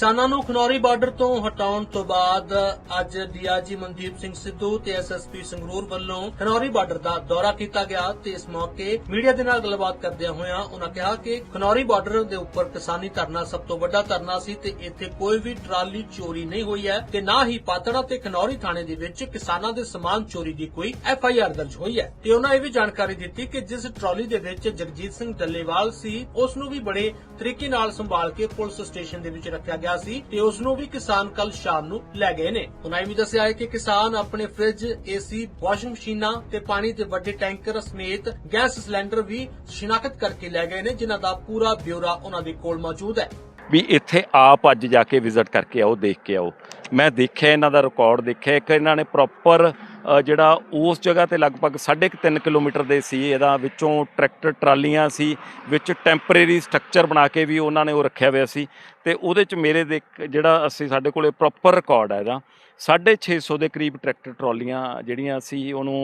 ਕਿਸਾਨਾਂ ਨੂੰ ਖਨੌਰੀ ਬਾਰਡਰ ਤੋਂ ਹਟਾਉਣ ਤੋਂ ਬਾਅਦ ਅੱਜ ਡੀਆਈਜੀ ਮਨਦੀਪ ਸਿੰਘ ਸਿੱਧੂ ਤੇ ਐਸਐਸਪੀ ਸੰਗਰੂਰ ਵੱਲੋਂ ਖਨੌਰੀ ਬਾਰਡਰ ਦਾ ਦੌਰਾ ਕੀਤਾ ਗਿਆ ਤੇ ਇਸ ਮੌਕੇ ਮੀਡੀਆ ਦੇ ਨਾਲ ਗੱਲਬਾਤ ਕਰਦਿਆਂ ਹੋਇਆਂ ਉਹਨਾਂ ਕਿਹਾ ਕਿ ਖਨੌਰੀ ਬਾਰਡਰ ਦੇ ਉੱਪਰ ਕਿਸਾਨੀ ਧਰਨਾ ਸਭ ਤੋਂ ਵੱਡਾ ਧਰਨਾ ਸੀ ਤੇ ਇੱਥੇ ਕੋਈ ਵੀ ਟਰਾਲੀ ਚੋਰੀ ਨਹੀਂ ਹੋਈ ਹੈ ਤੇ ਨਾ ਹੀ ਪਾਤੜਾ ਤੇ ਖਨੌਰੀ ਥਾਣੇ ਦੇ ਵਿੱਚ ਕਿਸਾਨਾਂ ਦੇ ਸਮਾਨ ਚੋਰੀ ਦੀ ਕੋਈ ਐਫ ਆਈ ਆਰ ਦਰਜ ਹੋਈ ਹੈ। ਤੇ ਉਹਨਾਂ ਇਹ ਵੀ ਜਾਣਕਾਰੀ ਦਿੱਤੀ ਕਿ ਜਿਸ ਟਰਾਲੀ ਦੇ ਵਿੱਚ ਜਗਜੀਤ ਸਿੰਘ ਡੱਲੇਵਾਲ ਸੀ, ਉਸ ਨੂੰ ਵੀ ਬੜੇ ਤਰੀਕੇ ਨਾਲ ਸੰਭਾਲ ਕੇ ਪੁਲਿਸ ਸਟੇਸ਼ਨ ਦੇ ਵਿੱਚ ਰੱਖਿਆ ਗਿਆ ਸੀ ਤੇ ਉਸ ਨੂੰ ਵੀ ਕਿਸਾਨ ਕੱਲ ਸ਼ਾਮ ਨੂੰ ਲੈ ਗਏ ਨੇ। ਉਹਨਾਂ ਇਹ ਵੀ ਦੱਸਿਆ ਹੈ ਕਿ ਕਿਸਾਨ ਆਪਣੇ ਫ੍ਰਿਜ, ਏਸੀ, ਵਾਸ਼ਿੰਗ ਮਸ਼ੀਨਾਂ ਤੇ ਪਾਣੀ ਦੇ ਵੱਡੇ ਟੈਂਕਰ ਸਮੇਤ ਗੈਸ ਸਿਲੰਡਰ ਵੀ ਸ਼ਨਾਖਤ ਕਰਕੇ ਲੈ ਗਏ ਨੇ, ਜਿਨ੍ਹਾਂ ਦਾ ਪੂਰਾ ਬਿਊਰਾ ਉਹਨਾਂ ਦੇ ਕੋਲ ਮੌਜੂਦ ਹੈ। ਵੀ ਇੱਥੇ ਆਪ ਅੱਜ ਜਾ ਕੇ ਵਿਜ਼ਿਟ ਕਰਕੇ ਆਓ, ਦੇਖ ਕੇ ਆਓ। ਮੈਂ ਦੇਖਿਆ ਇਹਨਾਂ ਦਾ ਰਿਕਾਰਡ, ਦੇਖਿਆ ਇੱਕ ਇਹਨਾਂ ਨੇ ਪ੍ਰੋਪਰ ਜਿਹੜਾ ਉਸ ਜਗ੍ਹਾ ਤੇ ਲਗਭਗ 3.5 ਕਿਲੋਮੀਟਰ ਦੇ ਸੀ, ਇਹਦਾ ਵਿੱਚੋਂ ਟਰੈਕਟਰ, ਟਰਾਲੀਆਂ ਸੀ, ਵਿੱਚ ਟੈਂਪਰੇਰੀ ਸਟਰਕਚਰ ਬਣਾ ਕੇ ਵੀ ਉਹਨਾਂ ਨੇ ਉਹ ਰੱਖਿਆ ਹੋਇਆ ਸੀ ਤੇ ਉਹਦੇ ਚ ਮੇਰੇ ਦੇ ਜਿਹੜਾ ਅਸੀਂ ਸਾਡੇ ਕੋਲੇ ਪ੍ਰੋਪਰ ਰਿਕਾਰਡ ਹੈ ਇਹਦਾ 650 ਦੇ ਕਰੀਬ ਟਰੈਕਟਰ, ਟਰਾਲੀਆਂ ਜਿਹੜੀਆਂ ਸੀ ਉਹਨੂੰ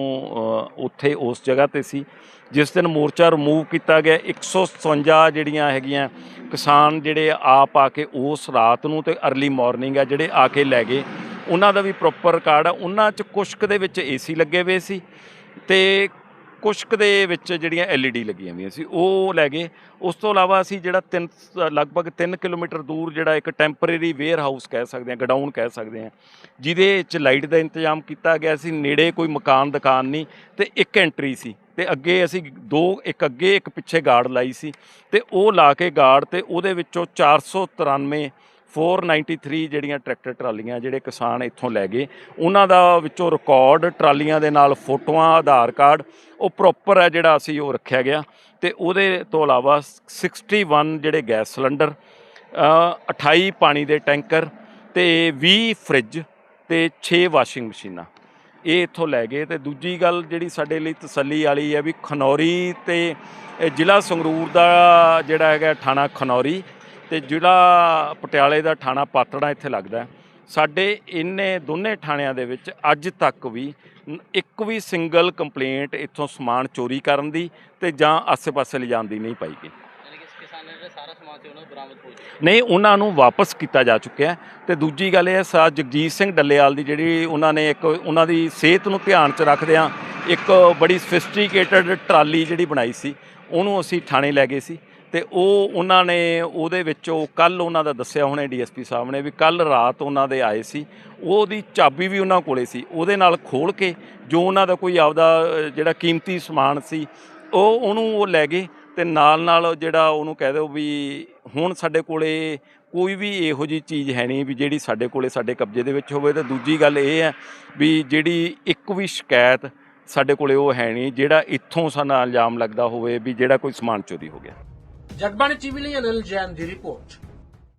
ਉੱਥੇ ਉਸ ਜਗ੍ਹਾ ਤੇ ਸੀ, ਜਿਸ ਦਿਨ ਮੋਰਚਾ ਰਿਮੂਵ ਕੀਤਾ ਗਿਆ 157 ਜਿਹੜੀਆਂ ਹੈਗੀਆਂ ਕਿਸਾਨ ਜਿਹੜੇ ਆਪ ਆ ਕੇ ਉਸ ਰਾਤ ਨੂੰ ਤੇ ਅਰਲੀ ਮਾਰਨਿੰਗ ਆ ਜਿਹੜੇ ਆ ਕੇ ਲੈ ਗਏ ਉਹਨਾਂ ਦਾ ਵੀ ਪ੍ਰੋਪਰ ਰਿਕਾਰਡ ਆ। ਉਹਨਾਂ 'ਚ ਕੁਸ਼ਕ ਦੇ ਵਿੱਚ ਏਸੀ ਲੱਗੇ ਹੋਏ ਸੀ ਤੇ ਕੁਸ਼ਕ ਦੇ ਵਿੱਚ ਜਿਹੜੀਆਂ ਐਲਈਡੀ ਲੱਗੀਆਂ ਹੋਈਆਂ ਸੀ, ਉਹ ਲੈ ਗਏ। ਉਸ ਤੋਂ ਇਲਾਵਾ ਅਸੀਂ ਜਿਹੜਾ ਤਿੰਨ, ਲਗਭਗ 3 ਕਿਲੋਮੀਟਰ ਦੂਰ ਜਿਹੜਾ ਇੱਕ ਟੈਂਪਰੇਰੀ ਵੇਅਰ ਹਾਊਸ ਕਹਿ ਸਕਦੇ ਹਾਂ ਗਡਾਊਨ ਕਹਿ ਸਕਦੇ ਹਾਂ, ਜਿਹਦੇ ਵਿੱਚ ਲਾਈਟ ਦਾ ਇੰਤਜ਼ਾਮ ਕੀਤਾ ਗਿਆ ਸੀ। ਨੇੜੇ ਕੋਈ ਮਕਾਨ, ਦੁਕਾਨ ਨਹੀਂ ਤੇ ਇੱਕ ਐਂਟਰੀ ਸੀ ਤੇ ਅੱਗੇ ਅਸੀਂ ਦੋ, ਇੱਕ ਅੱਗੇ, ਇੱਕ ਪਿੱਛੇ ਗਾਰਡ ਲਾਈ ਸੀ ਤੇ ਉਹ ਲਾ ਕੇ ਗਾਰਡ ਤੇ ਉਹਦੇ ਵਿੱਚੋਂ 493 493 ਜਿਹੜੀਆਂ ਟਰੈਕਟਰ ਟਰਾਲੀਆਂ ਜਿਹੜੇ ਕਿਸਾਨ ਇੱਥੋਂ ਲੈ ਗਏ ਉਹਨਾਂ ਦਾ ਵਿੱਚੋਂ ਰਿਕਾਰਡ ਟਰਾਲੀਆਂ ਦੇ ਨਾਲ ਫੋਟੋਆਂ ਆਧਾਰ ਕਾਰਡ ਉਹ ਪ੍ਰੋਪਰ ਹੈ ਜਿਹੜਾ ਅਸੀਂ ਉਹ ਰੱਖਿਆ ਗਿਆ ਤੇ ਉਹਦੇ ਤੋਂ ਇਲਾਵਾ 61 ਜਿਹੜੇ ਗੈਸ ਸਿਲੰਡਰ ਅ, 28 ਪਾਣੀ ਦੇ ਟੈਂਕਰ ਤੇ 20 ਫ੍ਰਿਜ ਤੇ 6 ਵਾਸ਼ਿੰਗ ਮਸ਼ੀਨਾਂ। ਇਹ ਇੱਥੋਂ ਲੈ ਗਏ ਤੇ ਦੂਜੀ ਗੱਲ ਜਿਹੜੀ ਸਾਡੇ ਲਈ ਤਸੱਲੀ ਵਾਲੀ ਹੈ ਵੀ ਖਨੌਰੀ ਤੇ ਜ਼ਿਲ੍ਹਾ ਸੰਗਰੂਰ ਦਾ ਜਿਹੜਾ ਹੈਗਾ ਥਾਣਾ ਖਨੌਰੀ ਤੇ ਜ਼ਿਲ੍ਹਾ ਪਟਿਆਲੇ ਦਾ ਥਾਣਾ ਪਾਤੜਾ ਇੱਥੇ ਲੱਗਦਾ। ਸਾਡੇ ਇੰਨੇ ਦੋਨੇ ਥਾਣਿਆਂ ਦੇ ਵਿੱਚ ਅੱਜ ਤੱਕ ਵੀ ਇੱਕ ਵੀ ਸਿੰਗਲ ਕੰਪਲੇਂਟ ਇੱਥੋਂ ਸਮਾਨ ਚੋਰੀ ਕਰਨ ਦੀ ਤੇ ਜਾਂ ਆਸੇ-ਪਾਸੇ ਲਿਜਾਣ ਦੀ ਨਹੀਂ ਪਾਈ ਗਈ। ਜਿਹੜਾ ਨਹੀਂ ਉਹਨਾਂ ਨੂੰ ਵਾਪਸ ਕੀਤਾ ਜਾ ਚੁੱਕਿਆ ਤੇ ਦੂਜੀ ਗੱਲ ਇਹ ਹੈ ਸਾ ਜਗਜੀਤ ਸਿੰਘ ਡੱਲੇਵਾਲ ਦੀ ਜਿਹੜੀ ਉਹਨਾਂ ਨੇ ਇੱਕ ਉਹਨਾਂ ਦੀ ਸਿਹਤ ਨੂੰ ਧਿਆਨ 'ਚ ਰੱਖਦਿਆਂ ਇੱਕ ਬੜੀ ਸਫਿਸਟੀਕੇਟਡ ਟਰਾਲੀ ਜਿਹੜੀ ਬਣਾਈ ਸੀ ਉਹਨੂੰ ਅਸੀਂ ਥਾਣੇ ਲੈ ਗਏ ਸੀ। ਤੇ ਉਹ ਉਹਨਾਂ ਨੇ ਉਹਦੇ ਵਿੱਚੋਂ ਕੱਲ ਉਹਨਾਂ ਦਾ ਦੱਸਿਆ ਹੁਣੇ ਡੀਐਸਪੀ ਸਾਹਿਬ ਨੇ ਵੀ ਕੱਲ ਰਾਤ ਉਹਨਾਂ ਦੇ ਆਏ ਸੀ। ਉਹਦੀ ਚਾਬੀ ਵੀ ਉਹਨਾਂ ਕੋਲੇ ਸੀ। ਉਹਦੇ ਨਾਲ ਖੋਲ ਕੇ ਜੋ ਉਹਨਾਂ ਦਾ ਕੋਈ ਆਪਦਾ ਜਿਹੜਾ ਕੀਮਤੀ ਸਮਾਨ ਸੀ, ਉਹ ਉਹਨੂੰ ਉਹ ਲੈ ਗਏ ਤੇ ਨਾਲ ਨਾਲ ਜਿਹੜਾ ਉਹਨੂੰ ਕਹਿ ਦਿਓ ਵੀ ਹੁਣ ਸਾਡੇ ਕੋਲੇ ਕੋਈ ਵੀ ਇਹੋ ਜੀ ਚੀਜ਼ ਹੈ ਨਹੀਂ ਵੀ ਜਿਹੜੀ ਸਾਡੇ ਕੋਲੇ ਸਾਡੇ ਕਬਜ਼ੇ ਦੇ ਵਿੱਚ ਹੋਵੇ। ਤੇ ਦੂਜੀ ਗੱਲ ਇਹ ਹੈ ਵੀ ਜਿਹੜੀ ਇੱਕ ਵੀ ਸ਼ਿਕਾਇਤ ਸਾਡੇ ਕੋਲੇ ਉਹ ਹੈ ਨਹੀਂ ਜਿਹੜਾ ਇੱਥੋਂ ਸਾਨੂੰ ਇਲਜ਼ਾਮ ਲੱਗਦਾ ਹੋਵੇ ਵੀ ਜਿਹੜਾ ਕੋਈ ਸਮਾਨ ਚੋਰੀ ਹੋ ਗਿਆ। જગબાણી ટીવીની અનિલ જૈન રિપોર્ટ